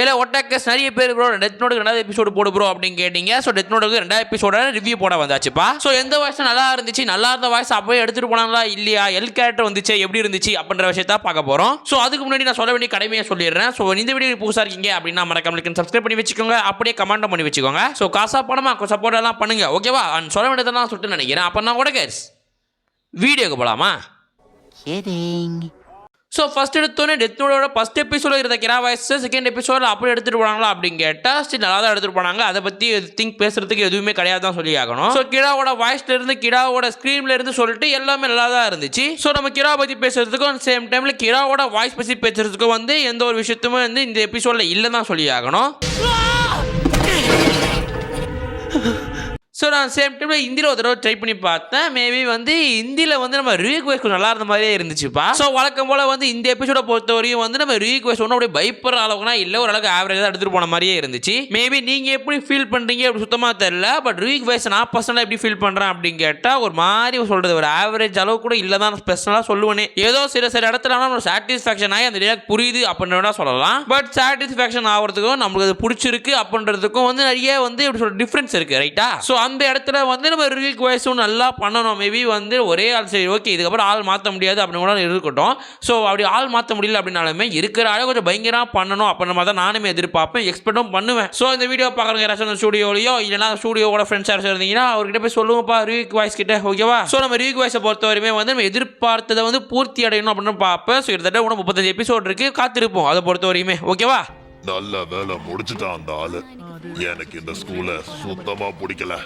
இல்லை ஒட்டாக்கஸ் நிறைய பேர் ப்ரோ டெத் நோட்டுக்கு ரெண்டாவது எபிசோடு போடு ப்ரோ அப்படின்னு கேட்டீங்க. ஸோ டெத் நோட்டுக்கு ரெண்டாவது எபிசோட ரிவ்யூ போட வந்தாச்சுப்பா. ஸோ எந்த வாய்ஸ் நல்லா இருந்துச்சு நல்லா இருந்த வாய்ஸ் அப்போயே எடுத்துட்டு போனாங்களா இல்லையா? எல் கேரக்டர் வந்துச்சு எப்படி இருந்துச்சு அப்படின்ற விஷயத்த பார்க்க போகிறோம் ஸோ அதுக்கு முன்னாடி நான் சொல்ல வேண்டிய கடமையை சொல்லிடுறேன். ஸோ இந்த வீடியோ புதுசாக இருக்கீங்க அப்படின்னா மறக்காம சப்ஸ்கிரைப் பண்ணி வச்சுக்கோங்க. அப்படியே கமெண்ட் பண்ணி வச்சுக்கோங்க. ஸோ காசா பணமாக சப்போர்ட் எல்லாம் பண்ணுங்க ஓகேவா அண்ட் சொல்ல வேண்டியதெல்லாம் சொல்லிட்டு நினைக்கிறேன். அப்போ நான் கூட கேஸ் வீடியோக்கு போகலாமா Kidding. ஸோ ஃபஸ்ட் எடுத்தோன்னே நோடோட ஃபஸ்ட் எபிசோட இருந்த கிரா வாய்ஸ் செகண்ட் எபிசோடில் அப்படி எடுத்துகிட்டு போனாங்களா அப்படின்னு கேட்டால் ஸ்டில் நல்லா தான் எடுத்துகிட்டு போனாங்க. அதை பற்றி திங்க் பேசுறதுக்கு எதுவுமே கிடையாது தான் சொல்லி ஆகணும் ஸோ கிராவோட வாய்ஸ்ல இருந்து கிடாவோட ஸ்க்ரீன்ல இருந்து சொல்லிட்டு எல்லாமே நல்லா தான் இருந்துச்சு. ஸோ நம்ம கிரா பற்றி பேசுறதுக்கும் சேம் டைமில் கிராவோட வாய்ஸ் பற்றி பேசுறதுக்கும் வந்து எந்த ஒரு விஷயத்துமே வந்து இந்த எபிசோடில் இல்லை தான் சொல்லி ஆகணும் ஸோ நான் சேம் டைமில் ஹிந்தியில் ஒரு தடவை ட்ரை பண்ணி பார்த்தேன். மேபி வந்து ஹிந்தியில் வந்து நம்ம ரீக்வெஸ்ட் கொஞ்சம் நல்லா இருந்த மாதிரியே இருந்துச்சுப்பா. ஸோ வழக்கம் போல் வந்து இந்த எபிசோட பொறுத்தவரையும் வந்து நம்ம ரீக்வெஸ்ட் ஒன்றும் அப்படியே பயப்படுற அளவுக்குனா இல்லை. ஓரளவுக்கு ஆவரேஜ் தான் எடுத்துகிட்டு போன மாதிரியே இருந்துச்சு. மேபி நீங்கள் எப்படி ஃபீல் பண்ணுறீங்க அப்படி சுத்தமாக தெரில பட் ரீக்வெஸ்ட் நான் பர்சனலாக எப்படி ஃபீல் பண்ணுறேன் அப்படின்னு கேட்டால் ஒரு மாதிரி சொல்கிறது ஒரு ஆவரேஜ் அளவு கூட இல்லை தான். ஸ்பெஷலாக சொல்லுவேனே. ஏதோ சில சில இடத்துல நம்ம சாட்டிஸ்ஃபேக்ஷன் ஆகி அந்த டேக் புரியுது அப்படின்னு சொல்லலாம். பட் சாட்டிஸ்ஃபேக்ஷன் ஆகிறதுக்கும் நம்மளுக்கு அது பிடிச்சிருக்கு அப்படின்றதுக்கும் வந்து நிறைய வந்து எப்படி சொல்ற டிஃப்ரென்ஸ் இருக்குது ரைட்டா ஸோ அந்த அந்த இடத்துல வந்து நம்ம ரீக்வெஸ்ட்டும் நல்லா பண்ணணும். மேபி வந்து ஒரே ஆள் சரி ஓகே இதுக்கப்புறம் ஆள் மாற்ற முடியாது அப்படின்னு கூட இருக்கட்டும். ஸோ அப்படி ஆள் மாற்ற முடியல அப்படின்னாலுமே இருக்கிற ஆளை கொஞ்சம் பயங்கரமாக பண்ணணும். அப்படின்ற மாதிரி தான் நானுமே எதிர்பார்ப்பேன் எக்ஸ்பெக்டும் பண்ணுவேன். ஸோ இந்த வீடியோ பார்க்குறவங்க யாராச்சும் அந்த ஸ்டூடியோலையோ இல்லைனா ஸ்டூடியோவோட ஃப்ரெண்ட்ஸ் யாராச்சும் இருந்தீங்கன்னா அவர்கிட்ட போய் சொல்லுங்கப்பா ரிவிக் வாய்ஸ் கிட்ட ஓகேவா ஸோ நம்ம ரிவிக் வாய்ஸை பொறுத்த வரையுமே வந்து நம்ம எதிர்பார்த்ததை வந்து பூர்த்தி அடையணும் அப்படின்னு பார்ப்பேன். ஸோ கிட்டத்தட்ட கூட முப்பத்தஞ்சு எபிசோட் இருக்குது காத்திருப்போம். அதை பொறுத்த வரையுமே ஓகேவா நல்ல வேலை முடிச்சுட்டான் அந்த ஆளு. எனக்கு இந்த ஸ்கூலை சுத்தமா பிடிக்கல.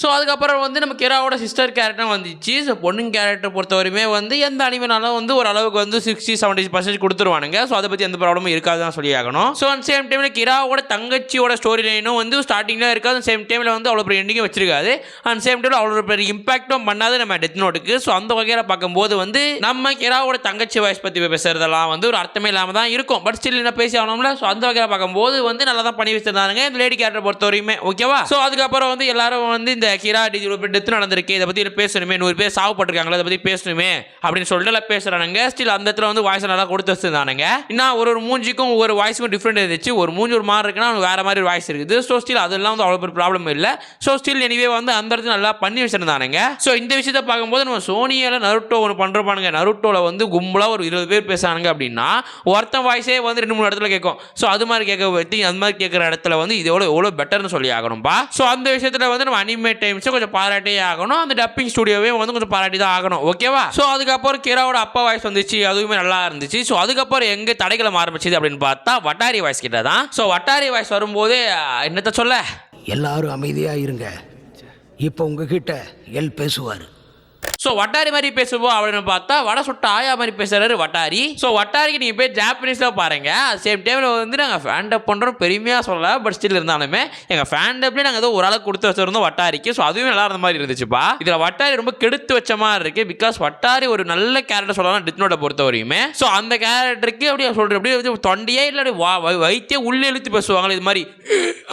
ஸோ அதுக்கப்புறம் வந்து நம்ம கிராவோட சிஸ்டர் கேரக்டர் வந்துச்சு. ஸோ பொண்ணுங்க கேரக்டர் பொறுத்தவரையுமே வந்து எந்த அனிமனாலும் வந்து ஒரு அளவுக்கு வந்து சிக்ஸ்டி செவன்டி பர்சன்டேஜ் கொடுத்துருவானுங்க. ஸோ அதை பற்றி எந்த ப்ராப்ளமும் இருக்காது தான் சொல்லி ஆகணும். ஸோ அண்ட் சேம் டைமில் கிராவோட தங்கச்சியோட ஸ்டோரி லைனும் வந்து ஸ்டார்டிங்கில் இருக்காது. சேம் டைமில் வந்து அவ்வளோ பெரிய எண்டிங்கும் வச்சிருக்காது. அண்ட் சேம் டைமில் அவ்வளோ பெரிய இம்பாக்டும் பண்ணாது நம்ம டெத் நோட்டுக்கு ஸோ அந்த வகையில் பார்க்கும்போது வந்து நம்ம கிராவோட தங்கச்சி வாய்ஸ் பற்றி பேசுறதெல்லாம் வந்து ஒரு அர்த்தமே இல்லாமல் தான் இருக்கும். பட் ஸ்டில் என்ன பேசி ஆகணும்ல? ஸோ அந்த வகையில் பார்க்கும்போது வந்து நல்லா தான் பண்ணி வச்சிருந்தாங்க இந்த லேடி கேரக்டர் பொறுத்தவரையுமே ஓகேவா ஸோ அதுக்கப்புறம் வந்து எல்லாரும் வந்து இந்த கிரா டி இவ்வளோ டெத்து நடந்திருக்கு இதை பற்றி பேசணுமே நூறு பேர் சாவப்பட்டிருக்காங்களா இதை பற்றி பேசணுமே அப்படின்னு சொல்லிட்டு எல்லாம் பேசுகிறானுங்க ஸ்டில் அந்த இடத்துல வந்து வாய்ஸ் நல்லா கொடுத்து வச்சுருந்தானுங்க. இன்னும் ஒரு ஒரு மூஞ்சிக்கும் ஒவ்வொரு வாய்ஸுக்கும் டிஃப்ரெண்ட் இருந்துச்சு. ஒரு மூஞ்சி ஒரு மாதிரி இருக்குன்னா வேறு மாதிரி மாதிரி வாய்ஸ் இருக்குது. ஸோ ஸ்டில் அதெல்லாம் வந்து அவ்வளோ பெரிய ப்ராப்ளம் இல்லை. ஸோ ஸ்டில் எனிவே வந்து அந்த இடத்துல நல்லா பண்ணி வச்சுருந்தானுங்க. ஸோ இந்த விஷயத்தை பார்க்கும்போது நம்ம சோனியில் நருட்டோ ஒன்று பண்ணுறப்பானுங்க நருட்டோவில் வந்து கும்பலாக ஒரு இருபது பேர் பேசுறானுங்க அப்படின்னா ஒருத்தன் வாய்ஸே வந்து ரெண்டு மூணு இடத்துல கேட்கும். ஸோ அது மாதிரி கேட்க பற்றி அந்த மாதிரி கேட்குற இடத்துல வந்து இது எவ்வளோ எவ்வளோ பெட்டர்னு சொல்லி ஆகணும்பா. ஸோ அந்த விஷயத்தில் வந்து நம்ம ஹண்ட்ரட் டைம்ஸும் கொஞ்சம் பாராட்டியே ஆகணும். அந்த டப்பிங் ஸ்டுடியோவே வந்து கொஞ்சம் பாராட்டி தான் ஆகணும். ஓகேவா ஸோ அதுக்கப்புறம் கிராவோட அப்பா வாய்ஸ் வந்துச்சு. அதுவுமே நல்லா இருந்துச்சு. ஸோ அதுக்கப்புறம் எங்கே தடைகளம் ஆரம்பிச்சது அப்படின்னு பார்த்தா வட்டாரி வாய்ஸ் கிட்ட தான். ஸோ வட்டாரி வாய்ஸ் வரும்போது என்னத்த சொல்ல? எல்லாரும் அமைதியாக இருங்க. இப்போ உங்ககிட்ட எல் பேசுவார். ஸோ வட்டாரி மாதிரி பேசுவோம் அப்படின்னு பார்த்தா வடை சுட்ட ஆயா மாதிரி பேசுறாரு வட்டாரி. ஸோ வட்டாரிக்கு நீங்கள் போய் ஜாப்பனீஸில் பாருங்க. சேம் டைமில் வந்து நாங்கள் ஃபேன் டப் பண்ணுறோம் பெருமையாக சொல்லல பட் ஸ்டில் இருந்தாலுமே எங்கள் ஃபேன் டப்லேயே நாங்கள் ஏதோ ஒரு ஆளுக்கு கொடுத்து வச்சிருந்தோம் வட்டாரிக்கு. ஸோ அதுவும் நல்லா இருந்த மாதிரி இருந்துச்சுப்பா. இதில் வட்டாரி ரொம்ப கெடுத்து வச்ச மாதிரி இருக்கு பிகாஸ் வட்டாரி ஒரு நல்ல கேரக்டர் சொல்லலாம் டிட்னோட பொறுத்த வரையுமே ஸோ அந்த கேரக்டருக்கு அப்படியே சொல்கிற அப்படியே தொண்டையே இல்லை அப்படியே வா உள்ளே இழுத்து பேசுவாங்களே இது மாதிரி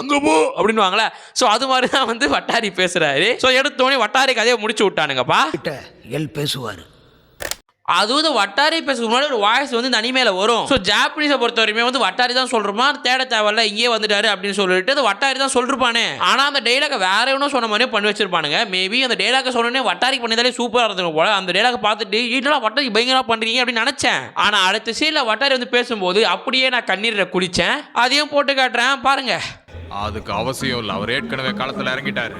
அங்கே போ அப்படின்னுவாங்களே. ஸோ அது மாதிரி தான் வந்து வட்டாரி பேசுகிறாரு ஸோ எடுத்தோடனே வட்டாரி கதையை முடிச்சு விட்டானுங்கப்பா. கிட்ட எல் பேசுவார். அதுவும் இந்த வட்டாரி பேசுறதுக்கு முன்னாடி ஒரு வாய்ஸ் வந்து இந்த அனிமேல வரும். ஸோ ஜாப்பனீஸை பொறுத்த வரைக்குமே வந்து வட்டாரி தான் சொல்றோமா? தேட தேவையில்ல இங்கே வந்துட்டாரு அப்படின்னு சொல்லிட்டு அது வட்டாரி தான் சொல்லிருப்பானே. ஆனால் அந்த டைலாக வேற எவனோ சொன்ன மாதிரியே பண்ணி வச்சிருப்பானுங்க. மேபி அந்த டைலாக சொன்னோடனே வட்டாரிக்கு பண்ணிதாலே சூப்பராக இருந்தது போல. அந்த டைலாக பார்த்துட்டு இதெல்லாம் வட்டாரி பயங்கரமாக பண்றீங்க? அப்படின்னு நினைச்சேன். ஆனால் அடுத்த சீனில் வட்டாரி வந்து பேசும்போது அப்படியே நான் கண்ணீரில் குளிச்சேன். அதையும் போட்டு காட்டுறேன் பாருங்க. அதுக்கு அவசியம் இல்லை. அவர் ஏற்கனவே களத்தில் இறங்கிட்டாரு.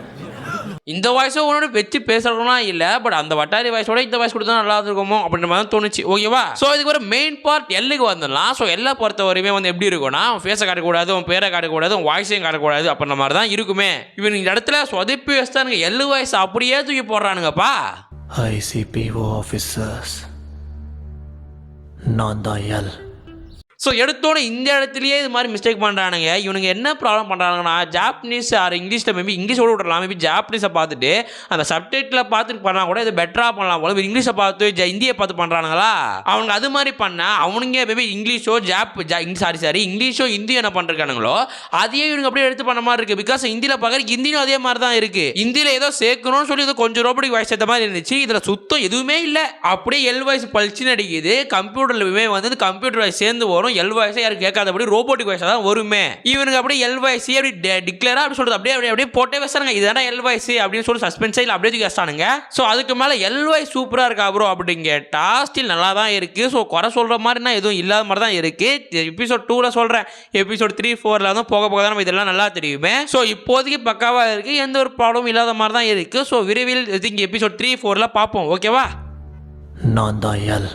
இந்த வாய்ஸும் உன்னோட வச்சு பேசுறதுலாம் இல்லை பட் அந்த வட்டாரி வாய்ஸோட இந்த வாய்ஸ் கொடுத்தா நல்லா இருக்குமோ அப்படின்ற மாதிரி தோணுச்சு. ஓகேவா ஸோ இதுக்கு ஒரு மெயின் பார்ட் எல்லுக்கு வந்துடலாம். ஸோ எல்லா பொறுத்த வரையுமே வந்து எப்படி இருக்கும்னா அவன் ஃபேஸை காட்டக்கூடாது அவன் பேரை காட்டக்கூடாது அவன் வாய்ஸையும் காட்டக்கூடாது அப்படின்ற மாதிரி தான் இருக்குமே. இவன் இந்த இடத்துல சொதப்பி வச்சுட்டானுங்க. எல்லு வாய்ஸ் அப்படியே தூக்கி போடுறானுங்கப்பா. ஐசிபிஓ ஆஃபீஸர்ஸ் நான் தான் எல் ஸோ எடுத்தோன்னே இந்த இடத்துலயே இது மாதிரி மிஸ்டேக் பண்ணுறானுங்க இவனுங்க என்ன ப்ராப்ளம் பண்ணுறாங்கன்னா ஜாப்பனீஸ் ஆர் இங்கிலீஷில் மேபி இங்கிலீஷோட விடலாம் மேபி ஜாப்பனீஸை பார்த்துட்டு அந்த சப்டைட்டில் பார்த்துட்டு பண்ணால் கூட இது பெட்டராக பண்ணலாம் போல. இங்கிலீஷை பார்த்து ஜ இந்தியை பார்த்து பண்ணுறானுங்களா அவனுங்க அது மாதிரி பண்ணால் அவனுங்க மேபி இங்கிலீஷோ ஜாப் ஜா சாரி சாரி இங்கிலீஷோ ஹிந்தி என்ன பண்ணிருக்கானுங்களோ அதையே இவங்க அப்படியே எடுத்து பண்ண மாதிரி இருக்குது பிகாஸ் ஹிந்தியில் பார்க்குற ஹிந்தியும் அதே மாதிரி தான் இருக்குது ஹிந்தியில் ஏதோ சேர்க்கணும்னு சொல்லி இது கொஞ்சம் ரோபோட்டிக் வாய்ஸ் ஏற்ற மாதிரி இருந்துச்சு. இதில் சுத்தம் எதுவுமே இல்லை. அப்படியே எல் வாய்ஸ் பளிச்சுன்னு அடிக்குது. கம்ப்யூட்டர்லையுமே வந்து கம்ப்யூட்டர் வாய்ஸ் சேர்ந்து வரும். எல் வாய்ஸே யாரும் கேட்காதபடி ரோபோட்டிக் வாய்ஸாக தான் வருமே. இவனுக்கு அப்படியே எல் வாய்ஸ் அப்படி டிக்ளேராக அப்படி சொல்கிறது அப்படியே அப்படியே அப்படியே போட்டே வச்சானுங்க இதுதான் எல் வாய்ஸ் அப்படின்னு சொல்லி சஸ்பென்ஸே இல்லை அப்படியே வச்சானுங்க ஸோ அதுக்கு மேலே எல் வாய்ஸ் சூப்பராக இருக்கா ப்ரோ அப்படின்னு கேட்டால் ஸ்டில் நல்லா தான் இருக்குது ஸோ குறை சொல்கிற மாதிரினா எதுவும் இல்லாத மாதிரி தான் இருக்குது எபிசோட் டூவில் சொல்கிறேன் எபிசோட் த்ரீ ஃபோரில் வந்து போக போக தான் நம்ம இதெல்லாம் நல்லா தெரியுமே. ஸோ இப்போதைக்கு பக்காவாக இருக்குது எந்த ஒரு ப்ராப்ளமும் இல்லாத மாதிரி தான் இருக்குது ஸோ விரைவில் திங்க் எபிசோட் த்ரீ ஃபோரில் பார்ப்போம். ஓகேவா நான் தான் எல்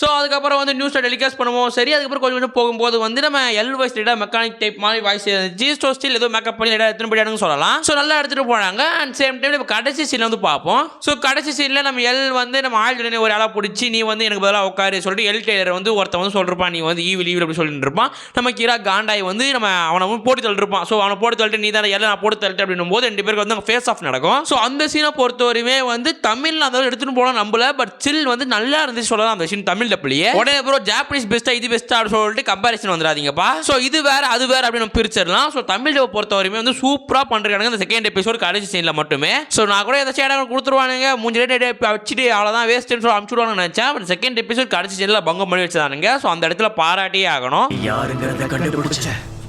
ஸோ அதுக்கப்புறம் வந்து நியூஸை டெலிகாஸ்ட் பண்ணுவோம். சரி அதுக்கப்புறம் கொஞ்சம் கொஞ்சம் போகும்போது வந்து நம்ம எல் வாய்ஸ் லைட்டாக மெக்கானிக் டைப் மாதிரி வாய்ஸ் இருந்துச்சு ஸோ ஸ்டில் ஏதோ மேக்கப் பண்ணி லைட்டாக எடுத்துன்னு போயிட்டாங்கன்னு சொல்லலாம். ஸோ நல்லா எடுத்துகிட்டு போனாங்க. அண்ட் சேம் டைம் இப்போ கடைசி சீனில் வந்து பார்ப்போம். ஸோ கடைசி சீனில் நம்ம எல் வந்து நம்ம ஆள் உடனே ஒரு ஆளாக பிடிச்சி நீ வந்து எனக்கு பதிலாக உட்காரு சொல்லிட்டு எல் டெய்லர் வந்து ஒருத்தன் வந்து சொல்லிருப்பான் நீ வந்து ஈவில் ஈவில் அப்படி சொல்லிட்டு இருப்பான். நம்ம கீரா காண்டாய் வந்து நம்ம அவனை வந்து போட்டு தள்ளிருப்பான். ஸோ அவனை போட்டு தள்ளிட்டு நீ தான் எல்லாம் நான் போட்டு தள்ளிட்டு அப்படின்னும் போது ரெண்டு பேருக்கு வந்து அங்கே ஃபேஸ் ஆஃப் நடக்கும். ஸோ அந்த சீனை பொறுத்தவரையுமே வந்து தமிழில் அந்த எடுத்துகிட்டு போனால் நம்பல. பட் சில் வந்து நல்லா இருந்துச்சு சொல்லலாம் அந்த சீன் தமிழ் டப்லையே உடனே ப்ரோ ஜாப்பனீஸ் பெஸ்ட்டா இது பெஸ்ட்டா அப்படின்னு சொல்லிட்டு கம்பாரிசன் வந்துடாதீங்கப்பா. ஸோ இது வேற அது வேற அப்படின்னு நம்ம பிரிச்சிடலாம். ஸோ தமிழ் டப் பொறுத்தவரையுமே வந்து சூப்பராக பண்ணுறாங்க இந்த செகண்ட் எபிசோட் கடைசி சீனில் மட்டுமே. ஸோ நான் கூட ஏதாச்சும் இடம் கொடுத்துருவானுங்க. மூஞ்சி ரேட் வச்சுட்டு அவ்வளோதான் வேஸ்ட்டுன்னு சொல்லி அனுப்பிச்சுடுவாங்கன்னு நினச்சேன். பட் செகண்ட் எபிசோட் கடைசி சீனில் பங்கம் பண்ணி வச்சதானுங்க. ஸோ அந்த இடத்துல பாராட்டியே ஆகணும். யாருங்கிறத கண்டுபிடிச்ச? உன் கதையை முடிப்பேன்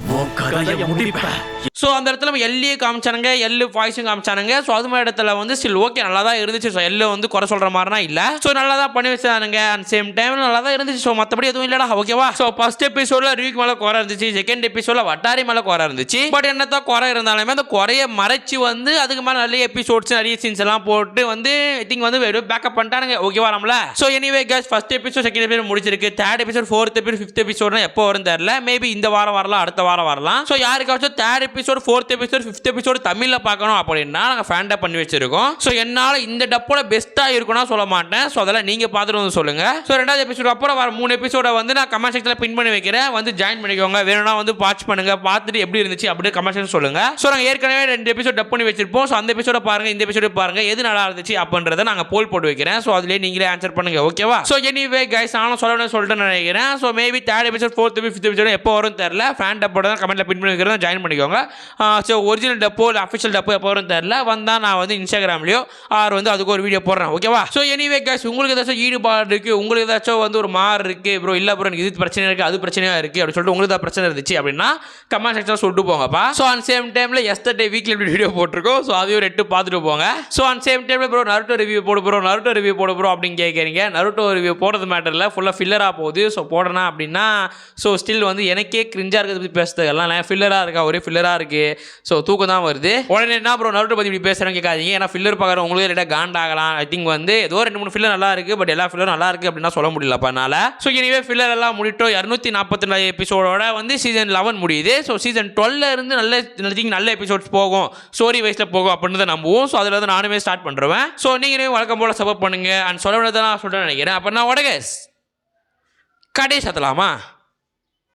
ஸோ அந்த இடத்துல எல்லையே காமிச்சானுங்க எல்லு வாய்ஸும் காமிச்சானுங்க. ஸோ அது மாதிரி இடத்துல வந்து ஸ்டில் ஓகே நல்லா தான் இருந்துச்சு. ஸோ எல்லு வந்து குறை சொல்கிற மாதிரினா இல்லை. ஸோ நல்லா தான் பண்ணி வச்சானுங்க. அண்ட் சேம் டைம் நல்லா தான் இருந்துச்சு. ஸோ மற்றபடி எதுவும் இல்லைடா ஓகேவா ஸோ ஃபர்ஸ்ட் எபிசோடில் ரிவ்யூக்கு மேலே குறை இருந்துச்சு. செகண்ட் எபிசோடில் வட்டாரி மேலே குறை இருந்துச்சு. பட் என்னத்தான் குறை இருந்தாலுமே அந்த குறைய மறைச்சு வந்து அதுக்கு மேலே நிறைய எபிசோட்ஸ் நிறைய சீன்ஸ் எல்லாம் போட்டு வந்து ஐ திங்க் வந்து வெறும் பேக்கப் பண்ணிட்டானுங்க. ஓகேவா நம்மள? So anyway guys first episode second episode முடிச்சிருக்கு third episode fourth episode fifth எபிசோட்னா எப்போ வரும் தெரியல. மேபி இந்த வாரம் வரலாம் அடுத்த வாரம் வரலாம். ஸோ யாருக்காச்சும் third episode fourth episode fifth episode தமிழில் பார்க்கணும் அப்படின்னா நாங்கள் ஃபேண்டப் பண்ணி வச்சிருக்கோம். ஸோ என்னால் இந்த டப்போட பெஸ்ட்டாக இருக்கும்னா சொல்ல மாட்டேன். ஸோ அதெல்லாம் நீங்கள் பார்த்துட்டு வந்து சொல்லுங்கள் ஸோ ரெண்டாவது எபிசோட் அப்புறம் வர மூணு எபிசோட வந்து நான் கமெண்ட் செக்ஷனில் பின் பண்ணி வைக்கிறேன். வந்து ஜாயின் பண்ணிக்கோங்க. வேணும்னா வந்து வாட்ச் பண்ணுங்க. பார்த்துட்டு எப்படி இருந்துச்சு அப்படியே கமெண்ட் செக்ஷன் சொல்லுங்க. ஸோ நாங்கள் ஏற்கனவே ரெண்டு எபிசோட் டப் பண்ணி வச்சிருப்போம். ஸோ அந்த எபிசோட பாருங்கள் இந்த எபிசோட பாருங்கள் எது நல்லா இருந்துச்சு அப்படின்றத நாங்கள் போல் போட்டு வைக்கிறேன். ஸோ அதுலேயே நீங்களே ஆன்சர் பண்ணுங்கள் ஓகேவா ஸோ எனிவே கைஸ் நானும் சொல்ல சொல்லிட்டு நினைக்கிறேன். So maybe third episode fourth fifth episode எப்போ வரும் தெரியல. ஃபேன் டப்போட தான் கமெண்ட்டில் பின் பண்ணி ஜாயின் பண்ணிக்கோங்க. ஸோ ஒரிஜினல் டப்போ இல்லை அஃபிஷியல் டப்போ எப்போ வரும் தெரில வந்தால் நான் வந்து இன்ஸ்டாகிராம்லேயோ ஆர் வந்து அதுக்கு ஒரு வீடியோ போடுறேன். ஓகேவா ஸோ எனிவே கேஸ் உங்களுக்கு ஏதாச்சும் ஈடுபாடு இருக்குது உங்களுக்கு ஏதாச்சும் வந்து ஒரு மாறு இருக்குது ப்ரோ இல்லை ப்ரோ எனக்கு இது பிரச்சனை இருக்குது அது பிரச்சனையாக இருக்குது அப்படின்னு சொல்லிட்டு உங்களுக்கு ஏதாவது பிரச்சனை இருந்துச்சு அப்படின்னா கமெண்ட் செக்ஷன் சொல்லிட்டு போங்கப்பா. ஸோ அண்ட் சேம் டைமில் எஸ்டர்டே வீக்லி வீடியோ போட்டிருக்கோம். ஸோ அதையும் ரெட்டு பார்த்துட்டு போங்க. ஸோ அண்ட் சேம் டைமில் ப்ரோ நருட்டோ ரிவ்யூ போட ப்ரோ நருட்டோ ரிவ்யூ போட ப்ரோ அப்படின்னு கேட்குறீங்க நருட்டோ ரிவ்யூ போடுறது மேட்டரில் ஃபுல்லாக ஃபில்லராக போகுது. ஸோ போடணும் அப்படின்னா ஸோ ஸ்டில் வந்து எனக்கே கிரிஞ்சாக இருக்கிறத பற்றி எல்லாம் ஃபில்லராக இருக்கா? ஒரே ஃபில்லராக இருக்குது ஸோ தூக்கம் தான் வருது. உடனே என்ன ப்ரோ நருட்டை பற்றி இப்படி பேசுகிறேன் கேட்காதீங்க. ஏன்னா ஃபில்லர் பார்க்குற உங்களுக்கு லேட்டாக காண்டாகலாம் ஐ திங்க் வந்து ஏதோ ரெண்டு மூணு ஃபில்லர் நல்லா இருக்குது பட் எல்லா ஃபில்லரும் நல்லா இருக்குது அப்படின்னா சொல்ல முடியலப்பா என்னால். ஸோ எனவே ஃபில்லர் எல்லாம் முடிட்டோம். இரநூத்தி நாற்பத்தி நாலு எபிசோடோட வந்து சீசன் லெவன் முடியுது. ஸோ சீசன் டுவெல்ல இருந்து நல்ல திங்க் நல்ல எபிசோட்ஸ் போகும். ஸ்டோரி வைஸில் போகும் அப்படின்னு தான் நம்புவோம். ஸோ அதில் தான் நானுமே ஸ்டார்ட் பண்ணுறேன் ஸோ நீங்கள் வழக்கம் போல் சப்போர்ட் பண்ணுங்க. அண்ட் சொல்ல வேண்டியதான் நான் சொல்கிறேன் நினைக்கிறேன். அப்போ நான் உடகேஸ் கடை சத்தலாமா?